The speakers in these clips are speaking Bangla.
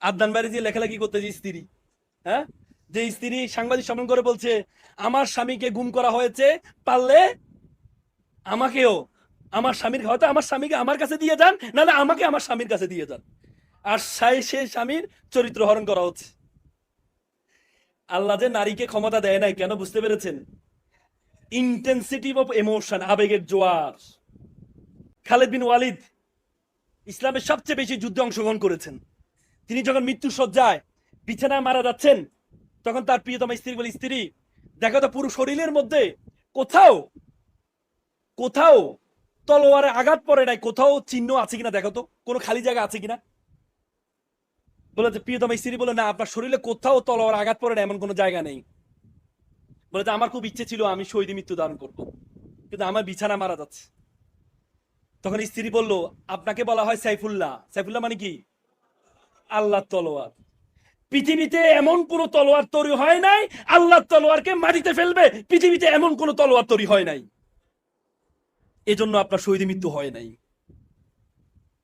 আদনান বাড়ি যে লেখালেখি করতে যে স্ত্রী হ্যাঁ? যে স্ত্রী সাংবাদিক সম্মেলন করে বলছে, আমার স্বামীকে গুম করা হয়েছে, পারলে আমাকেও, আমার স্বামীর হয়তো আমার স্বামীকে আমার কাছে দিয়ে যান, নাহলে আমাকে আমার স্বামীর কাছে দিয়ে যান। আর সাই সে স্বামীর চরিত্র হরণ করা হচ্ছে। আল্লাহ যে নারীকে ক্ষমতা দেয় নাই, কেন বুঝতে পেরেছেন? ইন্টেন্সিটি অফ এমোশন আবেগের জোয়ার। খালেদ বিন ওয়ালিদ ইসলামের সবচেয়ে বেশি যুদ্ধে অংশগ্রহণ করেছেন। তিনি যখন মৃত্যু সজ্জায় বিছানায় মারা যাচ্ছেন, তখন তার প্রিয়তম স্ত্রী বলে, স্ত্রী, দেখো তো পুরো শরীরের মধ্যে কোথাও কোথাও তলোয়ারে আঘাত পড়ে নাই, কোথাও চিহ্ন আছে কিনা দেখো তো, কোনো খালি জায়গা আছে কিনা? বলে যে প্রিয়তম স্ত্রী বলে, না, আপনার শরীরে কোথাও তলোয়ার আঘাত পড়ে না এমন কোনো জায়গা নেই। বলে যে আমার খুব ইচ্ছে ছিল আমি শহীদ মৃত্যু দান করব, কিন্তু আমার বিছানা মারা যাচ্ছে। তখন স্ত্রী বলল, আপনাকে বলা হয় সাইফুল্লাহ। সাইফুল্লাহ মানে কি? আল্লাহ তলোয়ার। পৃথিবীতে এমন কোন তলোয়ার তৈরি হয় নাই আল্লাহ তলোয়ারকে মাটিতে ফেলবে, পৃথিবীতে এমন কোন তলোয়ার তৈরি হয় নাই। এজন্য আপনার শহীদ মৃত্যু হয় নাই।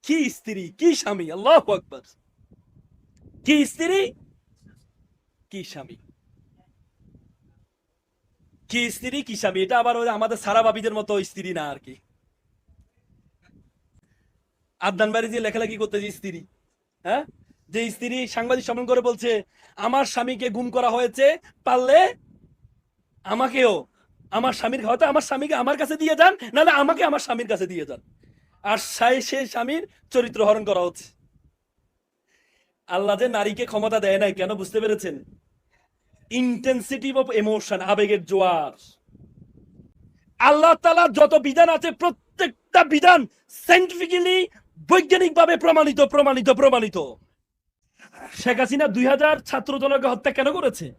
কি স্ত্রী, কি স্বামী, আল্লাহ আকবর। কি স্ত্রী, কি স্বামী। কি স্ত্রী, কি স্বামী, এটা আবার আমাদের সারা বাবিদের মতো স্ত্রী না আর কি। আদনান বাড়ি যে লেখালেখি করতে স্ত্রী হ্যাঁ? যে স্ত্রী সাংবাদিক সম্মেলন করে বলছে, আমার স্বামীকে গুম করা হয়েছে, পারলে আমাকেও, আমার স্বামীর হয়তো আমার স্বামীকে আমার কাছে দিয়ে যান, নাহলে আমাকে আমার স্বামীর কাছে দিয়ে যান। আর সাই সে স্বামীর চরিত্র হরণ করা হচ্ছে। আল্লাহ যে নারীকে ক্ষমতা দেয় নাই, কেন বুঝতে পেরেছেন? ইন্টেন্সিটি অফ এমোশন আবেগের জোয়ার। আল্লাহ তালার যত বিধান আছে, প্রত্যেকটা বিধান সাইন্টিফিক্যালি বৈজ্ঞানিকভাবে প্রমাণিত প্রমাণিত প্রমাণিত। শেখ হাসিনা দুই হাজার ছাত্র জনকে হত্যা কেন করেছে?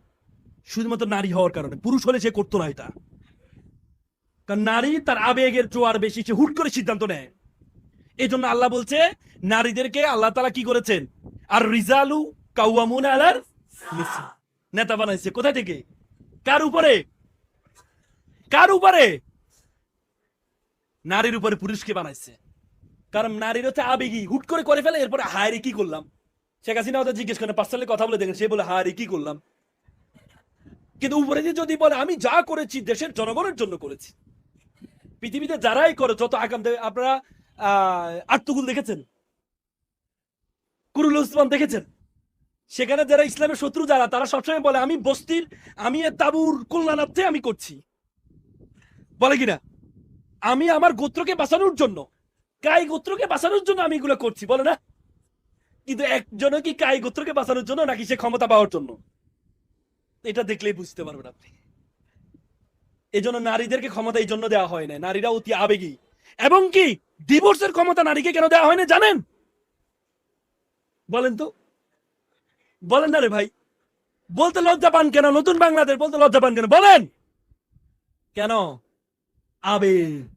শুধুমাত্র নারী হওয়ার কারণে। পুরুষ হলে সে করতো না এটা। কারণ নারী তার আবেগের জোয়ার বেশি, সে হুট করে সিদ্ধান্ত নেয়। এই জন্য আল্লাহ বলছে, নারীদেরকে আল্লাহ তালা কি করেছেন? আর রিজালু কাউয়ামুন আলার নেতা বানাইছে। কোথায় থেকে? কার উপরে? কার উপরে? নারীর উপরে পুরুষকে বানাইছে। কারণ নারীর হচ্ছে আবেগী। হুট করে করে ফেলে, এরপরে হায়রে কি করলাম? শেখ হাসিনা ওদের জিজ্ঞেস করেন পার্সোনালি কথা বলে দেখেন সে বলে হায়রে কি করলাম? কিন্তু উপরে যদি বলে, আমি যা করেছি, দেশের জনগণের জন্য করেছি। পৃথিবীতে যারাই করে, যত আগাম দেবে, আপনারা, আহ আর্তুগুল দেখেছেন? কুরুল উসমান দেখেছেন? সেখানে যারা ইসলামের শত্রু, যারা, তারা সবসময় বলে, আমি বস্তির, আমি তাবুর কল্যাণার্থে আমি করছি। বলে কিনা? আমি আমার গোত্রকে বাঁচানোর জন্য, কাই গোত্রকে বাঁচানোর জন্য আমি এগুলো করছি। বলে না? কিন্তু একজনও কি কাই গোত্রকে বাঁচানোর জন্য নাকি সে ক্ষমতা পাওয়ার জন্য? এটা দেখলেই বুঝতে পারবেন আপনি। এই জন্য নারীদেরকে ক্ষমতা এই জন্য দেওয়া হয় না নারীরা অতি আবেগী। এবং কি ডিভোর্সের ক্ষমতা নারীকে কেন দেওয়া হয় না জানেন? বলেন তো। বলেন না রে ভাই। বলতে লজ্জা পান কেন? নতুন বাংলাদেশ বলতে লজ্জা পান কেন? বলেন। কেন? আবেগ।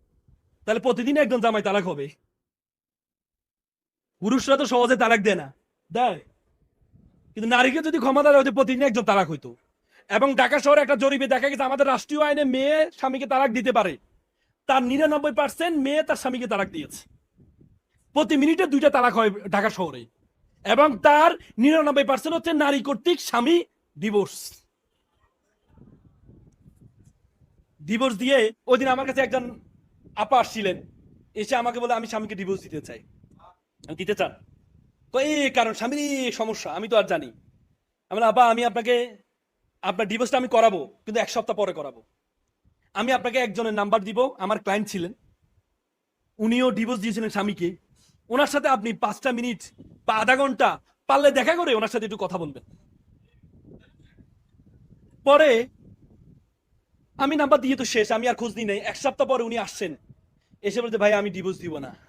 তাহলে প্রতিদিন একজন জামাই তালাক হবে। পুরুষরা তো সহজে তালাক দেয় না। দেয়। কিন্তু নারীকে যদি ক্ষমতা দেওয়া হতো প্রতিদিন একজন তালাক হইতো। এবং ঢাকা শহরে একটা জরিপে দেখা গেছে, আমাদের রাষ্ট্রীয় আইনে মেয়ে স্বামীকে তালাক দিতে পারে। তার নিরানব্বই পার্সেন্ট মেয়ে তার স্বামীকে তালাক দিয়েছে। প্রতি মিনিটে দুইটা তালাক হয় ঢাকা শহরে। এবং তার নিরানব্বই পার্সেন্ট হচ্ছে নারী কর্তৃক স্বামী ডিভোর্স ডিভোর্স দিয়ে ওই দিন আমার কাছে একজন আপা আসছিলেন। এসে আমাকে বলে, আমি স্বামীকে ডিভোর্স দিতে চাই। দিতে চান। এই কারণ স্বামীর সমস্যা, আমি তো আর জানি। আমি আপা আমি আপনাকে, আপনার ডিভোর্সটা আমি করাবো, কিন্তু এক সপ্তাহ পরে করাবো। আমি আপনাকে একজনের নাম্বার দিব, আমার ক্লায়েন্ট ছিলেন। উনিও ডিভোর্স দিয়েছিলেন স্বামীকে। ওনার সাথে আপনি পাঁচটা মিনিট বা আধা ঘণ্টা পারলে দেখা করে ওনার সাথে একটু কথা বলবেন। পরে আমি নাম্বার দিয়ে তো শেষ, আমি আর খোঁজ দিই নাই। এক সপ্তাহ পরে উনি আসছেন। এসে বলতে ভাই, আমি ডিভোর্স দিব না।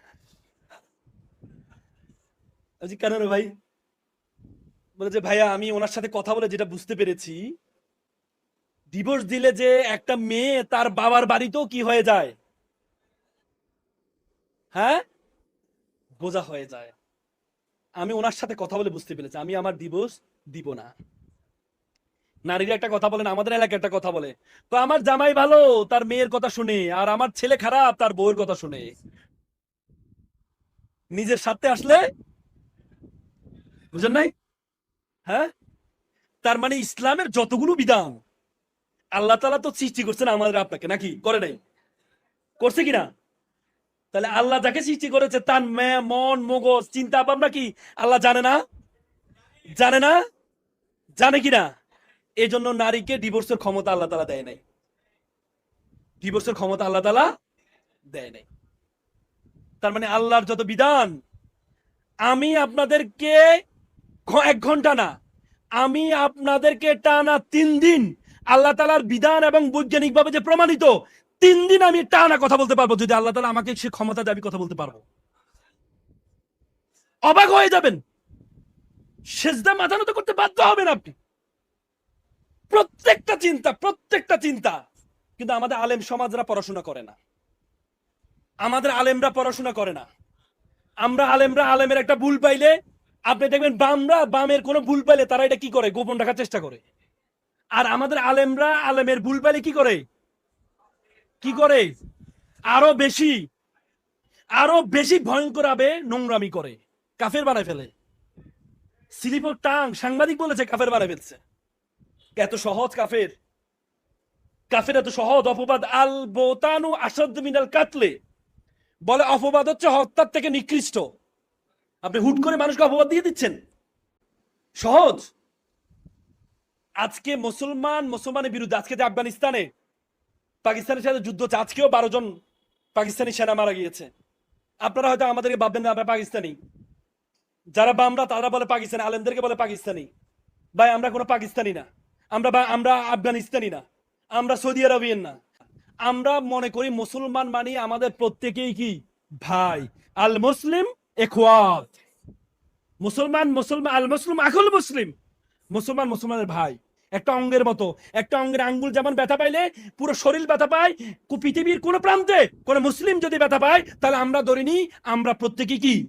আমি কেন রে ভাই? বলে যে, ভাইয়া, আমি ওনার সাথে কথা বলে যেটা বুঝতে পেরেছি ডিভোর্স দিলে যে একটা মেয়ে তার বাবার বাড়িতেও কি হয়ে যায়? হ্যাঁ? বোঝা হয়ে যায়। আমি ওনার সাথে কথা বলে বুঝতে পেরেছি। আমি আমার ডিভোর্স দিব না। নারীরা একটা কথা বলেন আমাদের এলাকায় একটা কথা বলে। তো আমার জামাই ভালো, তার মেয়ের কথা শুনে, আর আমার ছেলে খারাপ, তার বউয়ের কথা শুনে। নিজের সাথে আসলে বুঝেন নাই? হ্যাঁ? তার মানে ইসলামের যতগুলো বিধান, আল্লাহ তালা তো সৃষ্টি করছেন আমাদের আপনাকে, নাকি? করে নাই? করছে কিনা? তাহলে আল্লাহ যাকে সৃষ্টি করেছে, তার মন, মগজ, চিন্তা ভাবনা কি? আল্লাহ জানে না? জানে না? জানে কিনা? এই জন্য নারীকে ডিভোর্সের ক্ষমতা আল্লাহ তালা দেয় নাই। ডিভোর্সের ক্ষমতা আল্লাহ তালা দেয় নাই। তার মানে আল্লাহর যত বিধান, আমি আপনাদেরকে এক ঘণ্টা না। আমি আপনাদেরকে টানা তিন দিন আল্লাহ তালার বিধান এবং বৈজ্ঞানিকভাবে যে প্রমাণিত, তিন দিন আমি টানা কথা বলতে পারব। যদি আল্লাহ তালা আমাকে সে ক্ষমতা আমি কথা বলতে পারব। অবাক হয়ে যাবেন। সেজদা মাথা নত করতে বাধ্য হবেন আপনি। প্রত্যেকটা চিন্তা প্রত্যেকটা চিন্তা। কিন্তু আমাদের আলেম সমাজরা পড়াশোনা করে না। আমাদের আলেমরা পড়াশোনা করে না। আমরা আলেমরা আলেমের একটা ভুল পাইলে আপনি দেখবেন বামরা, বামের কোনো ভুল পাইলে তারা এটা কি করে? গোপন রাখার চেষ্টা করে। আর আমাদের আলেমরা আলেমের ভুল পাইলে কি করে? কি করে? আরও বেশি আরও বেশি ভয়ঙ্কর ভাবে নোংরামি করে। কাফের বানায় ফেলে। স্লিপ টাং, সাংবাদিক বলেছে কাফের বানায় ফেলছে। এত সহজ কাফের। কাফের এত সহজ অপবাদ। আল বোতানু আসাদ মিনাল কাতলে। বলে অপবাদ হচ্ছে হত্যার থেকে নিকৃষ্ট। আপনি হুট করে মানুষকে অপবাদ দিয়ে দিচ্ছেন। সহজ। আজকে মুসলমান মুসলমানের বিরুদ্ধে, আজকে যে আফগানিস্তানে, পাকিস্তানের সাথে যুদ্ধ হচ্ছে, আজকেও বারো জন পাকিস্তানি সেনা মারা গিয়েছে। আপনারা হয়তো আমাদেরকে ভাববেন না, আমরা পাকিস্তানি। যারা বামরা, তারা বলে পাকিস্তানি, আলেমদেরকে বলে পাকিস্তানি। ভাই, আমরা কোনো পাকিস্তানি না। আমরা আমরা আফগানিস্তানি না। আমরা সৌদি আরবিয়ান না। আমরা মনে করি মুসলমান মানে আমাদের প্রত্যেকেই কি? ভাই আল মুসলিম এখওয়াত মুসলমান মুসলমান, আল মুসলিম, আকুল মুসলিম। মুসলমান, মুসলমানের ভাই। একটা অঙ্গের মতো, একটা অঙ্গের আঙ্গুল যেমন ব্যথা পাইলে, পুরো শরীর ব্যথা পায় পৃথিবীর কোন প্রান্তে কোন মুসলিম যদি ব্যথা পায়, তাহলে আমরা ধরে ধরিনি, আমরা প্রত্যেকে কি?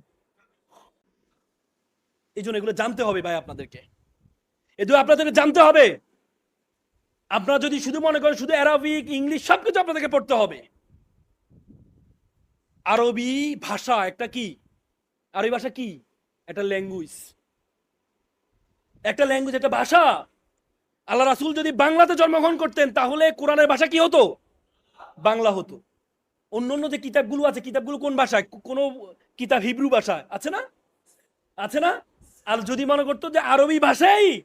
এই জন্য এগুলো জানতে হবে ভাই আপনাদেরকে। এগুলো আপনাদেরকে জানতে হবে। আপনারা যদি শুধু মনে করেন, শুধু অ্যারাবিক, ইংলিশ, সবকিছু আপনাদেরকে পড়তে হবে। আরবি ভাষা একটা কি? আরবি ভাষা কি? একটা ল্যাঙ্গুয়েজ একটা ল্যাঙ্গুয়েজ একটা ভাষা। আল্লাহ রাসুল যদি বাংলাতে জন্মগ্রহণ করতেন, তাহলে কোরআনের ভাষা কি হতো? বাংলা হতো। অন্য অন্য যে কিতাবগুলো আছে, কিতাবগুলো কোন ভাষায়? কোনো কিতাব হিব্রু ভাষায়। আছে না? আছে না? আর যদি মনে করতো যে আরবি ভাষাই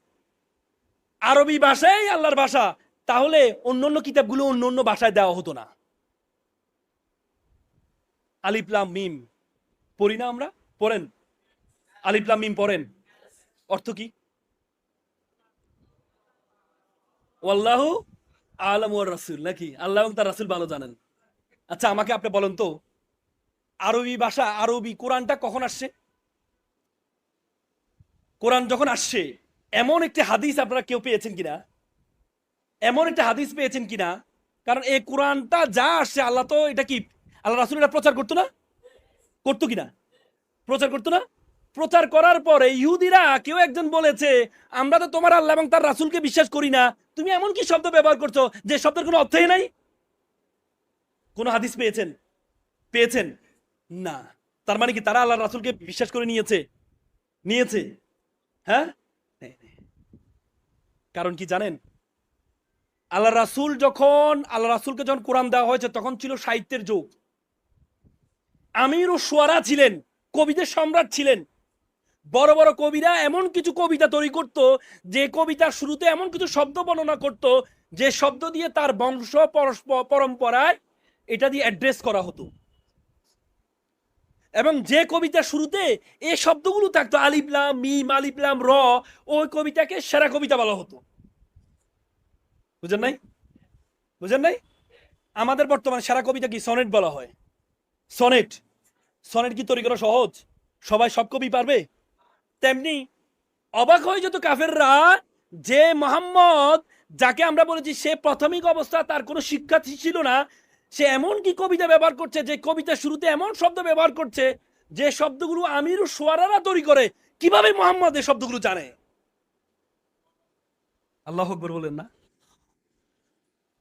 আরবি ভাষাই আল্লাহর ভাষা, তাহলে অন্য অন্য কিতাবগুলো অন্য অন্য ভাষায় দেওয়া হতো না। আলিফলাম মিম। পড়ি না আমরা? পড়েন। আলিফলাম পড়েন। অর্থ কি? ওয়াল্লাহ আলম রাসুল নাকি? আল্লাহ এবং তার রাসুল ভালো জানেন। আচ্ছা আমাকে আপনি বলেন তো, আরবি ভাষা, আরবি কোরআনটা কখন আসছে? কোরআন যখন আসছে, এমন একটি হাদিস আপনারা কেউ পেয়েছেন কিনা? এমন একটা হাদিস পেয়েছেন কিনা? কারণ এই কোরআনটা যা আসছে, আল্লাহ তো এটা কি, আল্লাহ রাসুল এটা প্রচার করতো না? করতো কিনা? প্রচার করতো না? প্রচার করার পরে ইহুদিরা কেউ একজন বলেছে, আমরা তো তোমার আল্লাহ এবং তার রাসুলকে বিশ্বাস করি না। তুমি এমন কি শব্দ ব্যবহার করছ যে শব্দের কোনো অর্থই নাই? কোন হাদিস পেয়েছেন? পেয়েছেন? না। তার মানে কি তারা আল্লাহ রাসুলকে বিশ্বাস করে নিয়েছে? নিয়েছে? হ্যাঁ? কারণ কি জানেন? আল্লাহ রাসুল যখন আল্লাহ রাসুলকে যখন কোরআন দেওয়া হয়েছে, তখন ছিল সাহিত্যের যুগ। আমির ও সোয়ারা ছিলেন। কবিদের সম্রাট ছিলেন। বড় বড় কবিরা এমন কিছু কবিতা তৈরি করত, যে কবিতার শুরুতে এমন কিছু শব্দ বর্ণনা করত, যে শব্দ দিয়ে তার বংশ পরম্পরায় এটা দিয়ে অ্যাড্রেস করা হতো। এবং যে কবিতার শুরুতে এই শব্দগুলো থাকতো আলিফলাম মিম আলিফলাম র, ওই কবিতাকে সেরা কবিতা বলা হতো। বুঝেন নাই? বুঝেন নাই? আমাদের বর্তমানে সেরা কবিতা কি? সনেট বলা হয়। সনেট। সনেট কি তৈরি করা সহজ? সবাই সব কবি পারবে? তেমনি অবাক হয়ে যেত কাফেররা যে মোহাম্মদ, যাকে আমরা বলেছি সে প্রাথমিক অবস্থা, তার কোনো শিক্ষা ছিল না। সে এমন কি কবিতা ব্যবহার করছে, যে কবিতা শুরুতে এমন শব্দ ব্যবহার করছে, যে শব্দগুলো আমির সোয়ারারা তৈরি করে। কীভাবে মোহাম্মদ এই শব্দগুলো জানে? আল্লাহ আকবর বলেন না।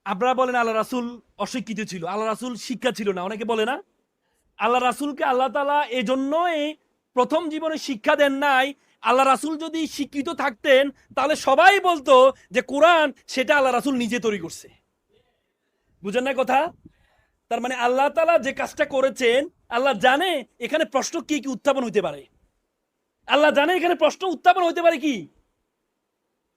আপনারা বলেন আল্লাহ রাসুল অশিক্ষিত ছিল, আল্লাহ রাসুল শিক্ষা ছিল না, অনেকে বলে না। আল্লাহ রাসুলকে আল্লাহ তালা এই জন্যই প্রথম জীবনে শিক্ষা দেন নাই। আল্লাহ রাসুল যদি শিক্ষিত থাকতেন, তাহলে সবাই বলতো যে কোরআন সেটা আল্লাহ রাসুল নিজে তৈরি করছে। বুঝেন না কথা? তার মানে আল্লাহ তালা যে কাজটা করেছেন, আল্লাহ জানে এখানে প্রশ্ন কি কি উত্থাপন হইতে পারে। আল্লাহ জানে এখানে প্রশ্ন উত্থাপন হইতে পারে কি?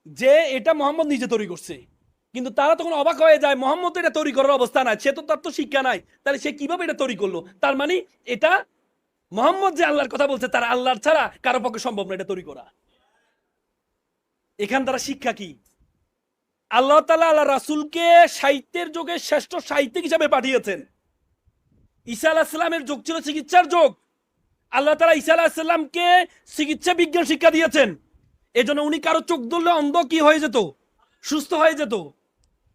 যে এটা মোহাম্মদ নিজে তৈরি করছে। কিন্তু তারা তখন অবাক হয়ে যায়, মোহাম্মদ এটা তৈরি করার অবস্থা নাই, সে তো তার তো শিক্ষা নাই, তাহলে সে কীভাবে এটা তৈরি করল? তার মানে এটা মোহাম্মদ যে আল্লাহর কথা বলছে, তার আল্লাহর ছাড়া কারও পক্ষে সম্ভব না এটা তৈরি করা। এখান দ্বারা শিক্ষা কি? আল্লাহ তালা আল্লাহ রাসুলকে সাহিত্যের যুগে শ্রেষ্ঠ সাহিত্যিক হিসাবে পাঠিয়েছেন। ঈসা আলাহ সাল্লামের যুগ ছিল চিকিৎসার যুগ। আল্লাহ তালা ঈসা আলাহ সাল্লামকে চিকিৎসা বিজ্ঞান শিক্ষা দিয়েছেন। এজন্য উনি কারও চোখ ধরলে অন্ধ কি হয়ে যেত? সুস্থ হয়ে যেত?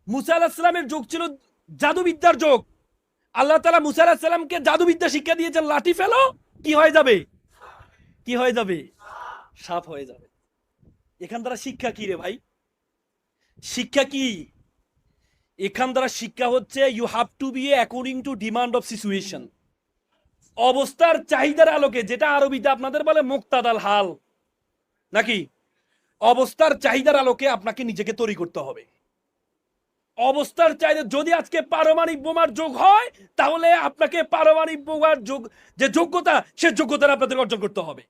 মুসা আলাহ সাল্লামের যুগ ছিল জাদুবিদ্যার যোগ। আল্লাহ তালা মুসা আলাহ সাল্লামকে জাদুবিদ্যা শিক্ষা দিয়েছেন, লাঠি ফেলো, কি হয়ে যাবে? কি হয়ে যাবে? সাপ হয়ে যাবে। এখান দ্বারা শিক্ষা কি রে ভাই? শিক্ষা কি? এখান দ্বারা শিক্ষা হচ্ছে you have to be according to demand of situation অবস্থার চাহিদার আলোকে, যেটা আরবিতে আপনাদের বলে মুক্তাদাল হাল। নাকি? অবস্থার চাহিদার আলোকে আপনাকে নিজেকে তৈরি করতে হবে। অবস্থার চাহিদা যদি আজকে পারমাণবিক বোমার যোগ হয়, তাহলে আপনাকে পারমাণবিক বোমার যোগ, যে যোগ্যতা, সে যোগ্যতা আপনাদের অর্জন করতে হবে।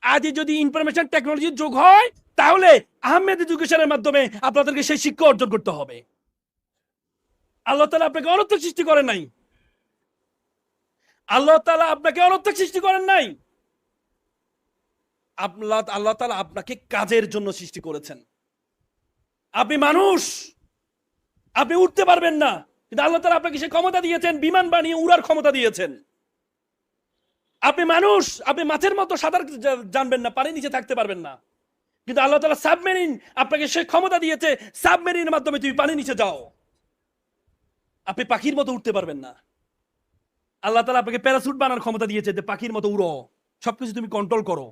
আজই যদি ইনফরমেশন টেকনোলজির যোগ হয়, তাহলে আহমেদ এডুকেশনের মাধ্যমে আপনাদেরকে সেই শিক্ষা অর্জন করতে হবে। আল্লাহ তালা আপনাকে অনর্থক সৃষ্টি করেন নাই। আল্লাহ তালা আপনাকে অনর্থক সৃষ্টি করেন নাই। আল্লাহ তালা আপনাকে কাজের জন্য সৃষ্টি করেছেন। আপনি মানুষ। আপনি উঠতে পারবেন না। কিন্তু আল্লাহ তালা আপনাকে সে ক্ষমতা দিয়েছেন, বিমান বানিয়ে উড়ার ক্ষমতা দিয়েছেন। আপনি মানুষ, আপনি মাছের মতো সাঁতার জানবেন না পানি নিচে থাকতে পারবেন না। কিন্তু আল্লাহ তালা সাবমেরিন আপনাকে সে ক্ষমতা দিয়েছে, সাবমেরিনের মাধ্যমে তুমি পানি নিচে যাও। আপনি পাখির মতো উঠতে পারবেন না। আল্লাহ তালা আপনাকে প্যারাসুট বানার ক্ষমতা দিয়েছে যে পাখির মতো উড়ো, সবকিছু তুমি কন্ট্রোল করো।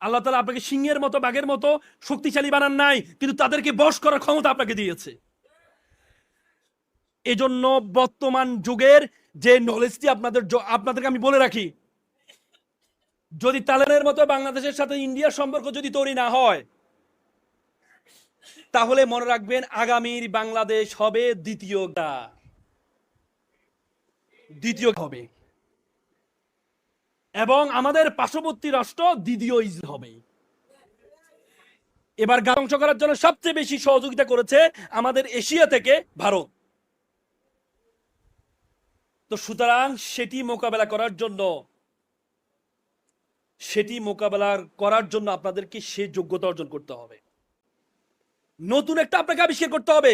আল্লাহ তালা আপনাকে সিংহের মতো, বাঘের মতো শক্তিশালী বানান নাই, কিন্তু তাদেরকে বশ করার ক্ষমতা আপনাকে দিয়েছে। এজন্য বর্তমান যুগের যে নলেজটি আপনাদের আপনাদেরকে আমি বলে রাখি, যদি তালেনের মতো বাংলাদেশের সাথে ইন্ডিয়ার সম্পর্ক যদি তৈরি না হয়, তাহলে মনে রাখবেন আগামীর বাংলাদেশ হবে দ্বিতীয়টা দ্বিতীয় হবে। এবং আমাদের পার্শ্ববর্তী রাষ্ট্র দ্বিতীয় ইসরায়েল হবে। এবার গা ধ্বংস করার জন্য সবচেয়ে বেশি সহযোগিতা করেছে আমাদের এশিয়া থেকে ভারত। তো সুতরাং সেটি মোকাবেলা করার জন্য, সেটি মোকাবেলা করার জন্য আপনাদেরকে সে যোগ্যতা অর্জন করতে হবে। নতুন একটা আপনাকে আবিষ্কার করতে হবে।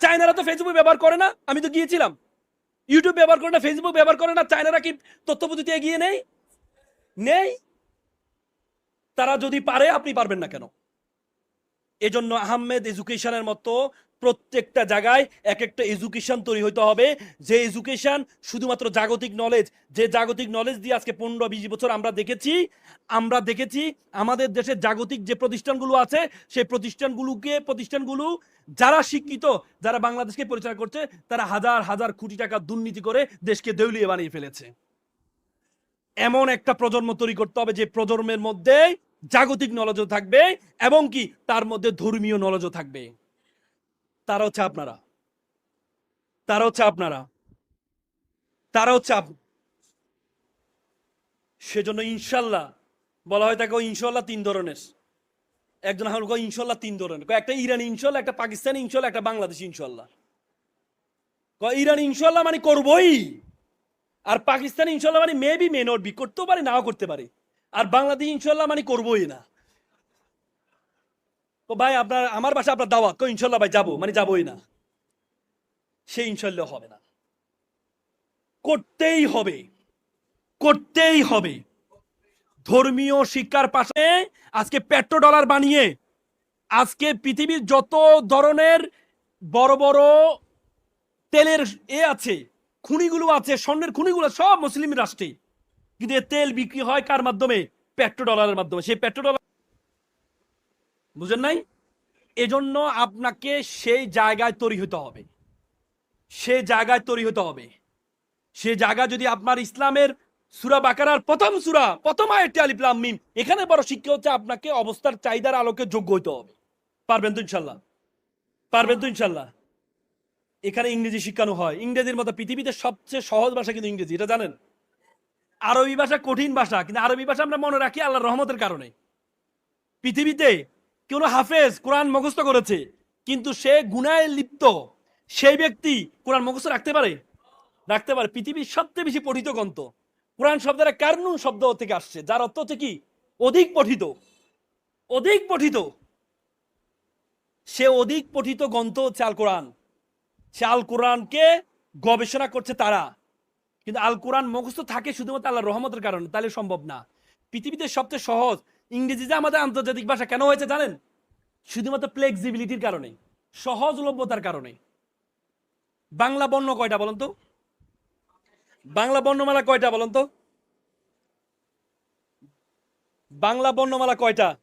চায়নারা তো ফেসবুক ব্যবহার করে না, আমি তো গিয়েছিলাম। ইউটিউব ব্যবহার করে না ফেসবুক ব্যবহার করে না, চায়নারা কি তথ্য পদ্ধতি এগিয়ে নেই? নেই। তারা যদি পারে, আপনি পারবেন না কেন? এজন্য আহমেদ এডুকেশনের মতো প্রত্যেকটা জায়গায় এক একটা এডুকেশন তৈরি হইতে হবে। যে এডুকেশন শুধুমাত্র জাগতিক নলেজ যে জাগতিক নলেজ দিয়ে আজকে পনেরো, বিশ বছর আমরা দেখেছি আমরা দেখেছি আমাদের দেশের জাগতিক যে প্রতিষ্ঠানগুলো আছে, সেই প্রতিষ্ঠানগুলোকে, প্রতিষ্ঠানগুলো যারা শিক্ষিত, যারা বাংলাদেশকে পরিচালনা করছে, তারা হাজার হাজার কোটি টাকা দুর্নীতি করে দেশকে দেউলিয়ে বানিয়ে ফেলেছে। এমন একটা প্রজন্ম তৈরি করতে হবে যে প্রজন্মের মধ্যে জাগতিক নলেজও থাকবে এবং কি? তার মধ্যে ধর্মীয় নলেজও থাকবে। তারা হচ্ছে আপনারা। তারা হচ্ছে আপনারা। তারা হচ্ছে আপ- সেজন্য ইনশাল্লাহ বলা হয় তাকে ইনশাল্লাহ তিন ধরনের। একজন হাল কয়, ইনশাল্লাহ তিন ধরনের। একটা ইরানি ইনশাল্লাহ, একটা পাকিস্তানি ইনশাল্লাহ, একটা বাংলাদেশি ইনশাল্লাহ। কয়, ইরানি ইনশাল্লাহ মানে করবই। আর পাকিস্তানি ইনশাল্লাহ মানে মেবি মে নট বি করতেও পারে, নাও করতে পারে। আর বাংলাদেশ ইনশাল্লাহ মানে করবোই না। তো ভাই, আপনার, আমার বাসা আপনার দাওয়াত। কই, ইনশাল্লাহ ভাই, যাব। মানে যাবোই না। সে ইনশাল্লাহ হবে না। করতেই হবে। করতেই হবে। ধর্মীয় শিক্ষার পাশে আজকে পেট্রো ডলার বানিয়ে, আজকে পৃথিবীর যত ধরনের বড় বড় তেলের এ আছে, খুনিগুলো আছে, স্বর্ণের খুনিগুলো সব মুসলিম রাষ্ট্রে। কিন্তু তেল বিক্রি হয় কার মাধ্যমে? পেট্রো ডলারের মাধ্যমে। সেই পেট্রো ডলার বুঝেন নাই? এজন্য আপনাকে সেই জায়গায় তৈরি হতে হবে। সে জায়গায় তৈরি হতে হবে। সে জায়গা যদি আপনার ইসলামের সুরা বাকারার প্রথম সুরা, প্রথম আয়াতটি আলিফ লাম মিম, এখানে বড় শিক্ষা হচ্ছে আপনাকে অবস্থার চাহিদার আলোকে যোগ্য হইতে হবে। পারবেন তো ইনশাল্লাহ পারবেন তো ইনশাল্লাহ এখানে ইংরেজি শিক্ষানো হয়। ইংরেজির মতো পৃথিবীতে সবচেয়ে সহজ ভাষা কিন্তু ইংরেজি, এটা জানেন? আরবি ভাষা কঠিন ভাষা, কিন্তু আরবি ভাষা আমরা মনে রাখি আল্লাহর রহমতের কারণে। পৃথিবীতে কেউ হাফেজ? কোরআন মুখস্থ করেছে। কিন্তু সে গুনায় লিপ্ত। সেই ব্যক্তি কোরআন মুখস্থ রাখতে পারে? রাখতে পারে। পৃথিবীর সবচেয়ে বেশি পঠিত গ্রন্থ। কোরআন শব্দের কার্নুন শব্দ থেকে আসছে, যার অর্থ হচ্ছে কি? অধিক পঠিত। অধিক পঠিত। সে অধিক পঠিত গ্রন্থ হচ্ছে আল কোরআন সে আল কোরআনকে গবেষণা করছে তারা। কিন্তু আল কোরআন মুখস্থ থাকে শুধুমাত্র আল্লাহ রহমতের কারণে, তাহলে সম্ভব না। পৃথিবীতে সবচেয়ে সহজ ইংরেজি যে আমাদের আন্তর্জাতিক ভাষা কেন হয়েছে জানেন? শুধুমাত্র ফ্লেক্সিবিলিটির কারণে, সহজলভ্যতার কারণে। বাংলা বর্ণ কয়টা বলুন তো? বাংলা বর্ণমালা কয়টা বলুন তো? বাংলা বর্ণমালা কয়টা?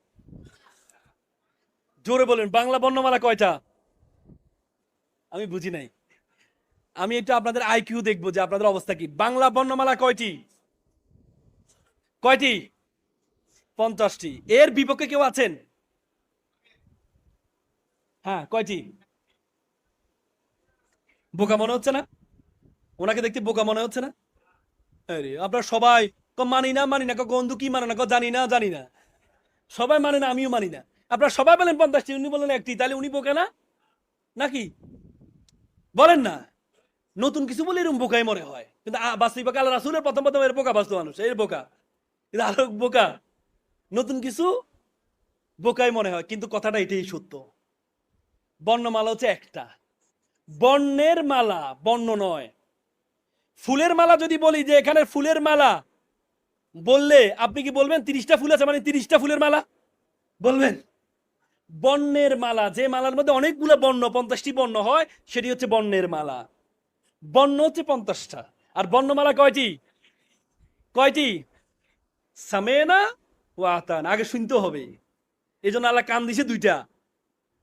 জোরে বলেন, বাংলা বর্ণমালা কয়টা? আমি বুঝি নাই। আমি একটু আপনাদের আইকিউ দেখব যে আপনাদের অবস্থা কি। বাংলা বর্ণমালা কয়টি? কয়টি? পঞ্চাশটি। এর বিপক্ষে কেউ আছেন? হ্যাঁ কয়টি? বোকা মনে হচ্ছে না? ওনাকে দেখতে বোকা মনে হচ্ছে না? আপনার সবাই মানি না মানি না গন্ধু কি মানে না জানি না জানি না। সবাই মানে না, আমিও মানি না। আপনার সবাই বলেন পঞ্চাশটি, উনি বলেন একটি, তাহলে উনি বোকা না? নাকি? বলেন না। নতুন কিছু বলে এরকম বোকাই মনে হয়। কিন্তু বাস্তবিক আল্লাহ রাসুলের প্রথম প্রথম এর বোকা বাস্তব মানুষ, এর বোকা। কিন্তু আরও বোকা। নতুন কিছু বোকাই মনে হয়, কিন্তু কথাটা এটাই সত্য। বর্ণমালা হচ্ছে একটা। বর্ণের মালা, বর্ণ নয়। ফুলের মালা যদি বলি যে এখানে ফুলের মালা, বললে আপনি কি বলবেন? তিরিশটা ফুল আছে মানে তিরিশটা ফুলের মালা? বলবেন। বর্ণের মালা, যে মালার মধ্যে অনেকগুলো বর্ণ, পঞ্চাশটি বর্ণ হয়, সেটি হচ্ছে বর্ণের মালা। বর্ণ হচ্ছে পঞ্চাশটা। আর বর্ণমালা কয়টি? কয়টি? সামেনা ও আতান আগে শুনতে হবে। এই জন্য আল্লাহ কান দিছে দুইটা।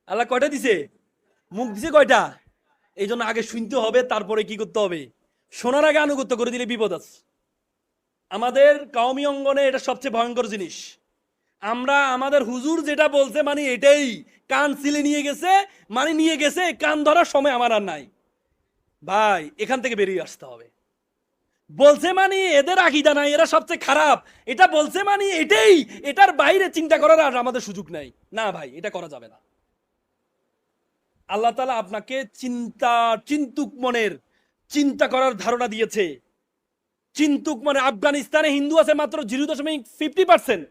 আল্লাহ কয়টা দিছে? মুখ দিছে কয়টা? এই জন্য আগে শুনতে হবে, তারপরে কি করতে হবে? শোনার আগে আনুগত্য করে দিলে বিপদ আছে। আমাদের কাউমি অঙ্গনে এটা সবচেয়ে ভয়ঙ্কর জিনিস। আমরা, আমাদের হুজুর যেটা বলছে মানে এটাই। কান সিলে নিয়ে গেছে মানে নিয়ে গেছে, কান ধরার সময় আমার আর নাই। ভাই, এখান থেকে বেরিয়ে আসতে হবে। বলছে মানে এদের আকিদা নাই, এরা সবচেয়ে খারাপ। এটা বলছে মানে এটাই, এটার বাইরে চিন্তা করার আর আমাদের সুযোগ নাই। না ভাই, এটা করা যাবে না। আল্লাহ তালা আপনাকে চিন্তা, চিন্তুক মনের, চিন্তা করার ধারণা দিয়েছে। চিন্তুক মানে আফগানিস্তানে হিন্দু আছে মাত্র জিরো দশমিক ফিফটি পার্সেন্ট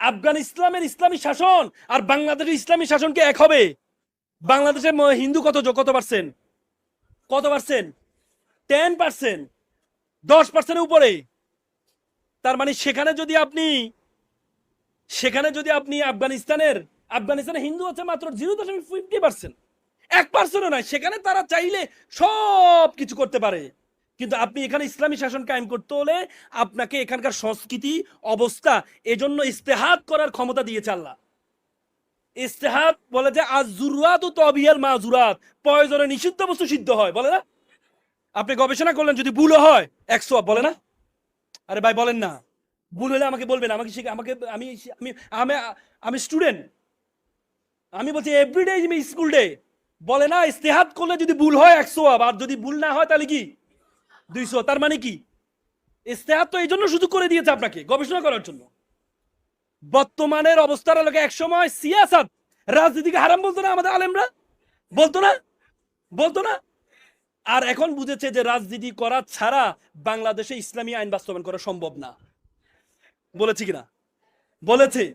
আফগান ইসলামের ইসলামী শাসন আর বাংলাদেশের ইসলামী শাসনকে এক হবে। বাংলাদেশের হিন্দু কত কত পার্সেন্ট কত পার্সেন্ট টেন পার্সেন্ট দশ পার্সেন্টের উপরে। তার মানে সেখানে যদি আপনি, সেখানে যদি আপনি আফগানিস্তানের আফগানিস্তানে হিন্দু আছে মাত্র জিরো দশমিক ফিফটি পার্সেন্ট এক পার্সেন্টও নয়, সেখানে তারা চাইলে সব কিছু করতে পারে। কিন্তু আপনি এখানে ইসলামী শাসন কায়েম করতে হলে আপনাকে এখানকার সংস্কৃতি, অবস্থা, এজন্য ইস্তেহাত করার ক্ষমতা দিয়েছে আল্লাহ। ইস্তেহাত বলে যে, আজ জুরাত ও তবিয়াল মাজুরাত প্রয়োজনে নিষিদ্ধ বস্তু সিদ্ধ হয়, বলে না? আপনি গবেষণা করলেন যদি ভুলও হয়, একশো বলে না? আরে ভাই, বলেন না। ভুল হলে আমাকে বলবেন, আমাকে শিখে আমাকে আমি আমি আমি আমি স্টুডেন্ট আমি বলছি এভরিডে স্কুল ডে বলে না ইস্তেহাত করলে যদি ভুল হয়, একশো আর যদি ভুল না হয়, তাহলে কি? দুইশো। তার মানে কি? ইস্তেহাত তো এই জন্য সুযোগ করে দিয়েছে আপনাকে, গবেষণা করার জন্য। বর্তমানের অবস্থার আলোকে একসময় সিয়াসাত রাজনীতিকে হারাম বলতো না আমাদের আলেমরা? বলতো না? বলতো না? আর এখন বুঝেছে যে রাজনীতি করা ছাড়া বাংলাদেশে ইসলামী আইন বাস্তবায়ন করা সম্ভব না। বলেছে কিনা? বলেছে।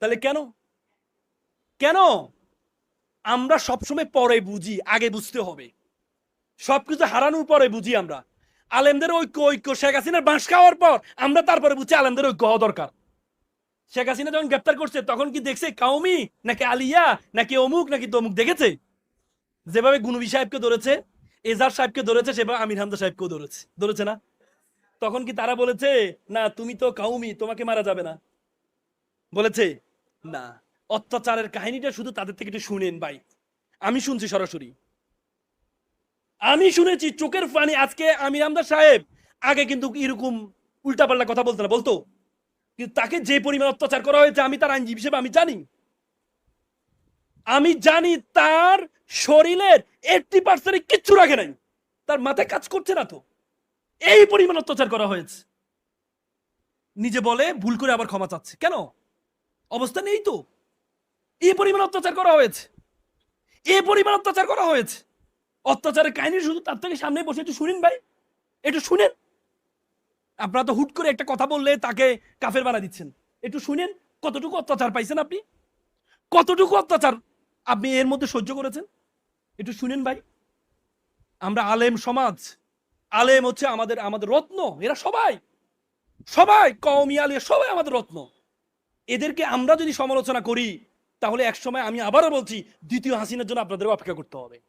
তাহলে কেন? কেন? আমরা সবসময় পরে বুঝি, আগে বুঝতে হবে। সবকিছু হারানোর পরে বুঝি আমরা। আলেমদের ঐক্য ঐক্য। শেখ হাসিনার বাঁশ খাওয়ার পর আমরা তারপরে বুঝছি আলেমদের ঐক্য হওয়া দরকার। শেখ হাসিনা যখন গ্রেপ্তার করছে, তখন কি দেখছে কাউমি নাকি আলিয়া, নাকি অমুক, নাকি তমুক? দেখেছে? যেভাবে গুনবি সাহেবকে ধরেছে এজার সাহেবকে ধরেছে সেভাবে আমির হামদা সাহেবকেও ধরেছে। ধরেছে না? তখন কি তারা বলেছে, না, তুমি তো কাউমি, তোমাকে মারা যাবে না? বলেছে, না, অত্যাচারের কাহিনীটা শুধু তাদের থেকে একটু শুনেন ভাই। আমি শুনছি সরাসরি। আমি শুনেছি, চোখের পানি আজকে আমির হামদা সাহেব আগে কিন্তু এরকম উল্টাপাল্টা কথা বলতো না, বলতো? কিন্তু তাকে যে পরিমাণ অত্যাচার করা হয়েছে, আমি তার আইনজীবী হিসেবে আমি জানি। আমি জানি তার শরীরের এইটটি পার্সেন্ট কিচ্ছু রাখে নাই। তার মাথায় কাজ করছে না তো। এই পরিমাণ অত্যাচার করা হয়েছে। নিজে বলে ভুল করে আবার ক্ষমা চাচ্ছে। কেন? অবস্থা নেই তো। এই পরিমাণ অত্যাচার করা হয়েছে। এই পরিমাণ অত্যাচার করা হয়েছে। অত্যাচারের কাহিনী শুধু তার থেকে সামনে বসে একটু শুনেন ভাই। একটু শুনেন। আপনারা তো হুট করে একটা কথা বললে তাকে কাফের বানা দিচ্ছেন। একটু শুনেন কতটুকু অত্যাচার পাইছেন আপনি? কতটুকু অত্যাচার আপনি এর মধ্যে সহ্য করেছেন? একটু শুনেন ভাই। আমরা আলেম সমাজ। আলেম হচ্ছে আমাদের আমাদের রত্ন। এরা সবাই সবাই কওমি আলিয়া সবাই আমাদের রত্ন। এদেরকে আমরা যদি সমালোচনা করি, তাহলে একসময় আমি আবারও বলছি, দ্বিতীয় হাসিনার জন্য আপনাদের অপেক্ষা করতে হবে।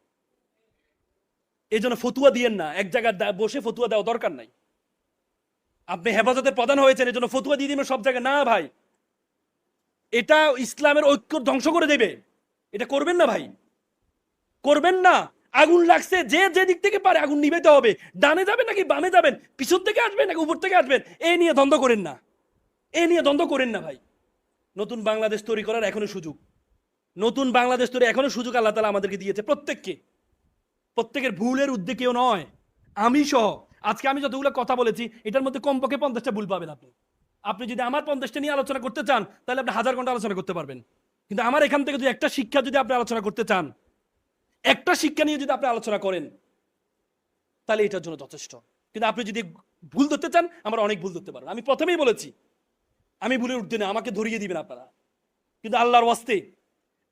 এই জন্য ফতুয়া দিয়েন না। এক জায়গায় বসে ফতুয়া দেওয়া দরকার নাই। আপনি হেফাজতের প্রধান হয়েছেন, এই জন্য ফতুয়া দিয়ে দিবেন সব জায়গায়। না ভাই, এটা ইসলামের ঐক্য ধ্বংস করে দেবে। এটা করবেন না ভাই। করবেন না। আগুন লাগছে, যে যে দিক থেকে পারে আগুন নিবেতে হবে। ডানে যাবেন নাকি বামে যাবেন? পিছন থেকে আসবেন নাকি উপর থেকে আসবেন? এই নিয়ে দ্বন্দ্ব করেন না। এই নিয়ে দ্বন্দ্ব করেন না ভাই। নতুন বাংলাদেশ তৈরি করার এখনও সুযোগ। নতুন বাংলাদেশ তৈরি এখনও সুযোগ আল্লাহ তালা আমাদেরকে দিয়েছে প্রত্যেককে। প্রত্যেকের ভুলের উদ্যোগ কেউ নয়। আমি সহ। আজকে আমি যতগুলো কথা বলেছি, এটার মধ্যে কমপক্ষে পঞ্চাশটা ভুল পাবেন আপনি। আপনি যদি আমার পঞ্চাশটা নিয়ে আলোচনা করতে চান, তাহলে আপনি হাজার ঘণ্টা আলোচনা করতে পারবেন। কিন্তু আমার এখান থেকে যদি একটা শিক্ষা যদি আপনি আলোচনা করতে চান একটা শিক্ষা নিয়ে যদি আপনি আলোচনা করেন, তাহলে এটার জন্য যথেষ্ট। কিন্তু আপনি যদি ভুল ধরতে চান, আমরা অনেক ভুল ধরতে পারবেন আমি প্রথমেই বলেছি, আমি ভুলের উঠতে না, আমাকে ধরিয়ে দিবেন আপনারা। কিন্তু আল্লাহর ওয়াস্তে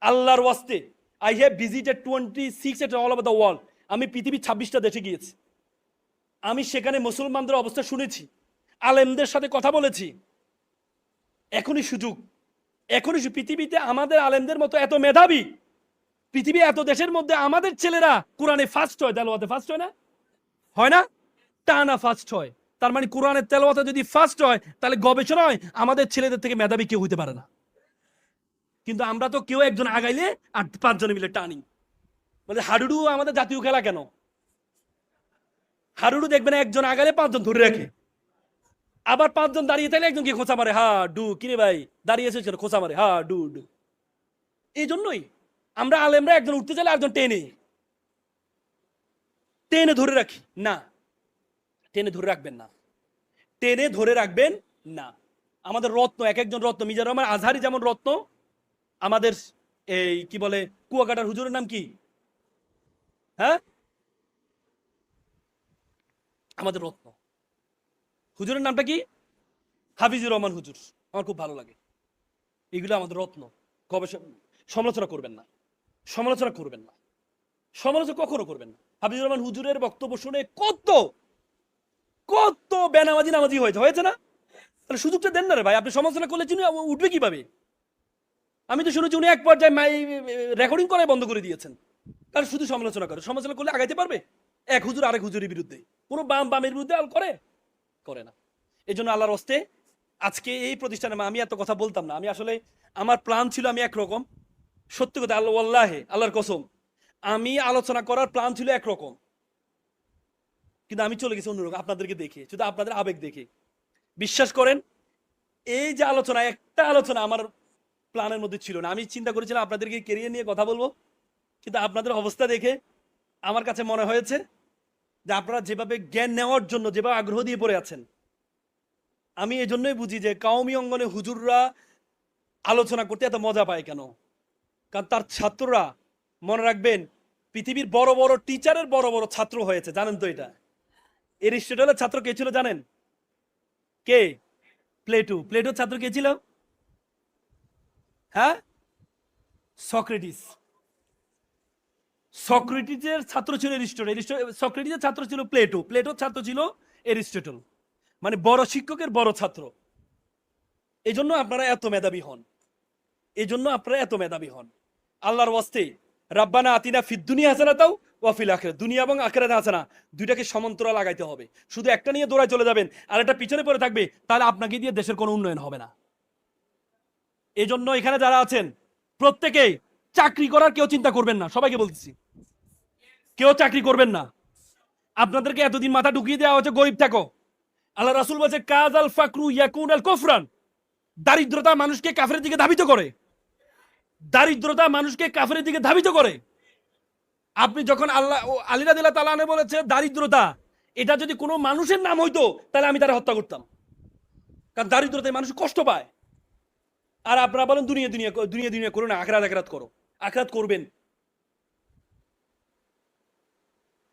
আল্লাহর ওয়াস্তে I have visited twenty six at all over the world আমি পৃথিবীর ছাব্বিশটা দেশে গিয়েছি। আমি সেখানে মুসলমানদের অবস্থা শুনেছি, আলেমদের সাথে কথা বলেছি। এখনই সুযোগ, এখনই পৃথিবীতে আমাদের আলেমদের মতো এত মেধাবী পৃথিবী এত দেশের মধ্যে আমাদের ছেলেরা কোরআনে ফার্স্ট হয় তেলোয়াতে ফার্স্ট হয় না? হয় না? টানা ফার্স্ট হয়। তার মানে কোরআনের তেলোয়াতে যদি ফার্স্ট হয়, তাহলে গবেষণায় আমাদের ছেলেদের থেকে মেধাবী কেউ হইতে পারে না। কিন্তু আমরা তো কেউ একজন আগাইলে আর পাঁচজনে মিলে টানি। মানে হাডুডু আমাদের জাতীয় খেলা কেন? হাডুডু দেখবেন একজন আগালে পাঁচজন ধরে রাখে। আবার পাঁচজন দাঁড়িয়ে থাকলে একজন কি খোঁচা মারে হা ডু কিরে ভাই, দাঁড়িয়ে এসেছে কেন? খোঁচা মারে হা ডু ডু এই জন্যই আমরা আলেমরা একজন উঠতে চাইলে একজন টেনে। টেনে ধরে রাখি। না। টেনে ধরে রাখবেন না। টেনে ধরে রাখবেন না। আমাদের রত্ন, এক একজন রত্ন মিজার রহমান আজহারি যেমন রত্ন, আমাদের এই কি বলে, কুয়াকাটার হুজুরের নাম কি? হ্যাঁ? আমাদের রত্ন। হুজুরের নামটা কি? হাফিজুর রহমান হুজুর। আমার খুব ভালো লাগে। এগুলো আমাদের রত্ন। গবেষণা সমালোচনা করবেন না। সমালোচনা করবেন না। সমালোচনা কখনো করবেন না। হাফিজুর রহমান হুজুরের বক্তব্য শুনে কত কত বেনামাজি নামাজি হয়েছে হয়েছে না? তাহলে সুযোগটা দেন না রে ভাই, আপনি সমালোচনা করলে চিনি উঠবে কীভাবে? আমি তো শুনেছি উনি এক পর্যায়ে রেকর্ডিং করাই বন্ধ করে দিয়েছেন। কারণ শুধু সমালোচনা করে। সমালোচনা করলে আগাইতে পারবে? এক হুজুর আরেক হুজুরের বিরুদ্ধে। কোনো বাম বামের বিরুদ্ধে আর করে? করে না। এই জন্য আল্লাহর হস্তে আজকে এই প্রতিষ্ঠানে আমি এত কথা বলতাম না। আমি আসলে, আমার প্ল্যান ছিল আমি একরকম। সত্যি কথা, আল্লাহ আল্লাহে আল্লাহর কসম, আমি আলোচনা করার প্ল্যান ছিল একরকম। কিন্তু আমি চলে গেছি অন্যরকম, আপনাদেরকে দেখে, শুধু আপনাদের আবেগ দেখে। বিশ্বাস করেন, এই যে আলোচনা, একটা আলোচনা আমার প্ল্যানের মধ্যে ছিল না। আমি চিন্তা করেছিলাম আপনাদেরকে কেরিয়ার নিয়ে কথা বলব, কিন্তু আপনাদের অবস্থা দেখে আমার কাছে মনে হয়েছে যে আপনারা যেভাবে জ্ঞান নেওয়ার জন্য, যেভাবে আগ্রহ দিয়ে পড়ে আছেন, আমি এই জন্যই বুঝি যে কাউমি অঙ্গনে হুজুররা আলোচনা করতে এত মজা পায় কেন? কারণ তার ছাত্ররা মনে রাখবেন, পৃথিবীর বড় বড় টিচারের বড় বড় ছাত্র হয়েছে। জানেন তো এটা? এরিস্টটলের ছাত্র কে ছিল জানেন? কে? প্লেটু। প্লেটোর ছাত্র কে ছিল? হ্যাঁ? সক্রেটিস। সক্রেটিসের ছাত্র ছিল এরিস্টটল। সক্রেটিসের ছাত্র ছিল প্লেটো। প্লেটোর ছাত্র ছিল এরিস্টটল। মানে বড় শিক্ষকের বড় ছাত্র। এই জন্য আপনারা এত মেধাবী হন। এই জন্য আপনারা এত মেধাবী হন। আল্লাহর ওয়াস্তে, রাব্বানা আতিনা ফিদ দুনিয়া হাসানা তাও ওয়াফিল আখের দুনিয়া এবং আখেরাত হাসানা, দুইটাকে সমান্তরাল লাগাইতে হবে। শুধু একটা নিয়ে দৌড়ায় চলে যাবেন আর একটা পিছনে পড়ে থাকবে, তাহলে আপনাকে দিয়ে দেশের কোনো উন্নয়ন হবে না। এই জন্য এখানে যারা আছেন, প্রত্যেকে চাকরি করার কেউ চিন্তা করবেন না, সবাইকে বলতেছি। কেউ চাকরি করবেন না। আপনাদেরকে এতদিন মাথা ঢুকিয়ে দেওয়া হচ্ছে গরিব থাকো। আল্লাহ রাসুল বলছে কাজ আল ফাকরু ইয়াকুন আল কফরান। দারিদ্রতা মানুষকে কাফের দিকে ধাবিত করে। দারিদ্রতা মানুষকে কাফের দিকে ধাবিত করে। আপনি যখন আল্লাহ ও আলিরা দিল্লা তালানে বলেছে দারিদ্রতা, এটা যদি কোনো মানুষের নাম হইতো, তাহলে আমি তারা হত্যা করতাম। কারণ দারিদ্রতায় মানুষ কষ্ট পায়। আর আপনারা বলেন, দুনিয়া দুনিয়া দুনিয়া দুনিয়া করো না, আখরাত আখরাত করো। আখরাত করবেন।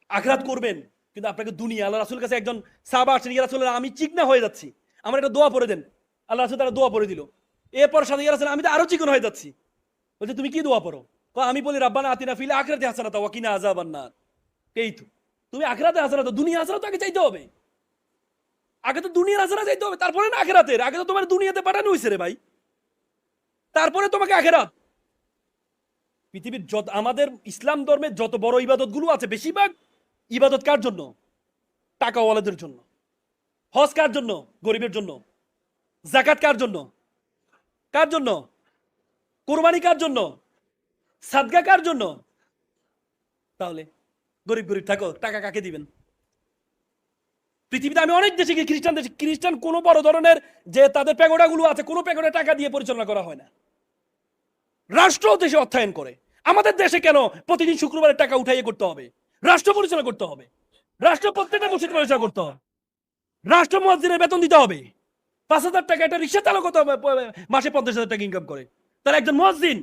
আখরাত করবেন। কিন্তু আপনাকে দুনিয়া, আল্লাহ রাসুল কাছে একজন সাবা আসছেন, ইয়া রাসুল আমি চিকনা হয়ে যাচ্ছি। আমার একটা দোয়া পড়ে দেন। আল্লাহ রাসুল তারা দোয়া পড়ে দিল। এরপর সাথে, ইয়া রাসুল আমি তো আরও চিকন হয়ে যাচ্ছি। বলছে, তুমি কি দোয়া পড়ো? আমি বলি, রাব্বানা আতিনা ফিলে আখরাতে হাসানা তো ওয়াকিনা আযাবান নার। এই তো? তুমি আখরাতে হাসানা, তো দুনিয়া হাসানা তো আগে চাইতে হবে। আগে তো দুনিয়ার হাসানা চাইতে হবে, তারপরে না আখেরাতের। আগে তো তোমার দুনিয়াতে পাঠানো হয়েছে রে ভাই। তারপরে তোমাকে আখেরাত। পৃথিবীর যত, আমাদের ইসলাম ধর্মের যত বড় ইবাদতগুলো আছে, বেশিরভাগ ইবাদত কার জন্য? টাকাওয়ালাদের জন্য। হজ কার জন্য? গরিবের জন্য। জাকাত কার জন্য? কার জন্য? কোরবানি কার জন্য? সাদগা কার জন্য? তাহলে গরিব গরিব থাকো, টাকা কাকে দিবেন? পৃথিবীতে আমি অনেক দেশে গিয়ে খ্রিস্টান দেশে খ্রিস্টান কোনো বড় ধরনের যে তাদের প্যাগোডাগুলো আছে, কোনো প্যাগোডা টাকা দিয়ে পরিচালনা করা হয় না। রাষ্ট্র দেশে অর্থায়ন করে। আমাদের দেশে কেন প্রতিদিন শুক্রবারে টাকা উঠাইয়ে করতে হবে? রাষ্ট্র পরিচালনা করতে হবে। রাষ্ট্র প্রত্যেকটা মসজিদ পরিচালনা করতে হবে। রাষ্ট্র মসজিদের বেতন দিতে হবে। পাঁচ হাজার টাকা, একটা রিক্সা চালক মাসে পঞ্চাশ হাজার টাকা ইনকাম করে। তাহলে একজন মসজিদ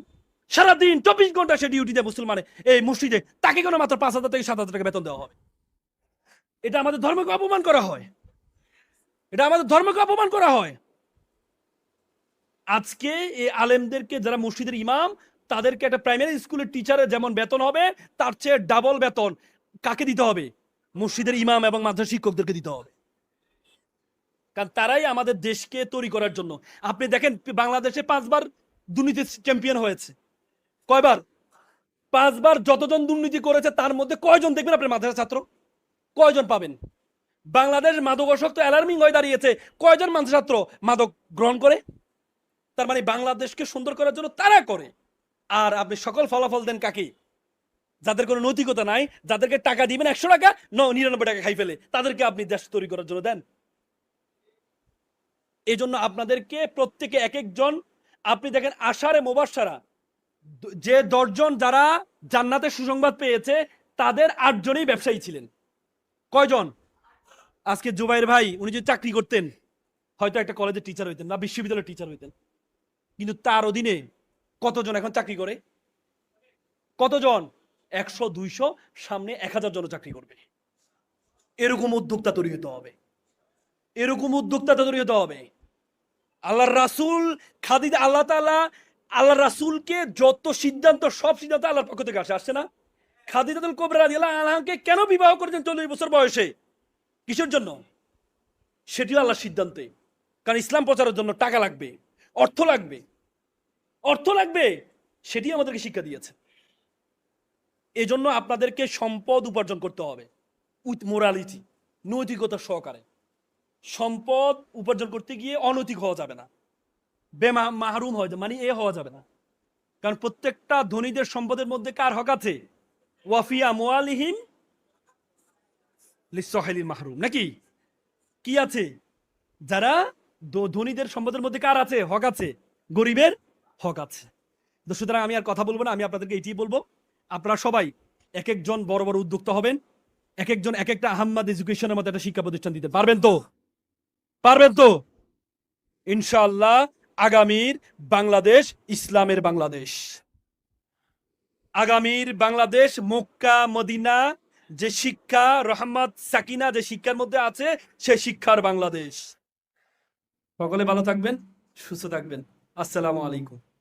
সারাদিন চব্বিশ ঘণ্টা সে ডিউটি দেয় মুসলমানে। এই মসজিদে তাকে কেন মাত্র পাঁচ হাজার থেকে সাত হাজার টাকা বেতন দেওয়া হবে? এটা আমাদের ধর্মকে অপমান করা হয়। এটা আমাদের ধর্মকে অপমান করা হয়। আজকে এই আলেমদেরকে যারা মসজিদের ইমাম, তাদেরকে একটা প্রাইমারি স্কুলের টিচারের যেমন বেতন হবে, তার চেয়ে ডাবল বেতন কাকে দিতে হবে? মসজিদের ইমাম এবং মাদ্রাসা শিক্ষকদেরকে দিতে হবে। কারণ তারাই আমাদের দেশকে তৈরি করার জন্য। আপনি দেখেন, বাংলাদেশে পাঁচবার দুর্নীতি চ্যাম্পিয়ন হয়েছে। কয়বার? পাঁচবার যতজন দুর্নীতি করেছে, তার মধ্যে কয়জন দেখবেন আপনার মাদ্রাসা ছাত্র? কয়জন পাবেন? বাংলাদেশ মাদকাসক্ত অ্যালার্মিং হয়ে দাঁড়িয়েছে। কয়জন মানুষ ছাত্র মাদক গ্রহণ করে? তার মানে বাংলাদেশকে সুন্দর করার জন্য তারা করে। আর আপনি সকল ফলাফল দেন কাকে? যাদের কোনো নৈতিকতা নাই, যাদেরকে টাকা দিবেন একশো টাকা, ন, নিরানব্বই টাকা খাই ফেলে। তাদেরকে আপনি দেশ তৈরি করার জন্য দেন। এই জন্য আপনাদেরকে প্রত্যেকে এক একজন আপনি দেখেন আষাঢ়ে মোবাসারা যে দশজন যারা জান্নাতের সুসংবাদ পেয়েছে, তাদের আটজনই ব্যবসায়ী ছিলেন। কয়জন? আজকে জুবাইর ভাই, উনি যদি চাকরি করতেন, হয়তো একটা কলেজের টিচার হইতেন না বিশ্ববিদ্যালয়ের টিচার হইতেন। কিন্তু তার অধীনে কতজন এখন চাকরি করে? কতজন? একশো, দুইশো, সামনে এক হাজার জন চাকরি করবে। এরকম উদ্যোক্তা তৈরি হতে হবে। এরকম উদ্যোক্তা তৈরি হতে হবে। আল্লাহ রাসুল খাদিজা, আল্লাহ তাআলা আল্লাহ রাসুলকে যত সিদ্ধান্ত, সব সিদ্ধান্ত আল্লাহর পক্ষ থেকে আসে, আসছে না? খাদিজাতুল কোবরা রাদিয়াল্লাহু আনহাকে কেন বিবাহ করেছেন চল্লিশ বছর বয়সে? কিসের জন্য? সেটিও আল্লাহর সিদ্ধান্তে। কারণ ইসলাম প্রচারের জন্য টাকা লাগবে, অর্থ লাগবে। অর্থ লাগবে, সেটি আমাদেরকে শিক্ষা দিয়েছে। এজন্য আপনাদেরকে সম্পদ উপার্জন করতে হবে, উইথ মোরালিটি নৈতিকতা সহকারে। সম্পদ উপার্জন করতে গিয়ে অনৈতিক হওয়া যাবে না। বেমা, মাহরুম হওয়া মানে এ হওয়া যাবে না। কারণ প্রত্যেকটা ধনীদের সম্পদের মধ্যে কার হক আছে? ওয়াফিয়া লিসহেলির মাহরুম। নাকি? কি আছে? যারা ধনীদের সম্পদের মধ্যে কার আছে? হক আছে। গরিবের হক আছে। সুতরাং আমি আর কথা বলব না, আমি আপনাদেরকে এটি বলব। আপনারা সবাই এক একজন বড় বড় উদ্যোক্তা হবেন। এক একজন এক একটা আহম্মদ এডুকেশনের মতো একটা শিক্ষা প্রতিষ্ঠান দিতে পারবেন তো? পারবেন তো? ইনশাল্লাহ আগামীর বাংলাদেশ ইসলামের বাংলাদেশ। আগামীর বাংলাদেশ, মক্কা, মদিনা, যে শিক্ষা, রহমত, সাকিনা যে শিক্ষার মধ্যে আছে, সে শিক্ষার বাংলাদেশ। সকলে ভালো থাকবেন, সুস্থ থাকবেন। আসসালামু আলাইকুম।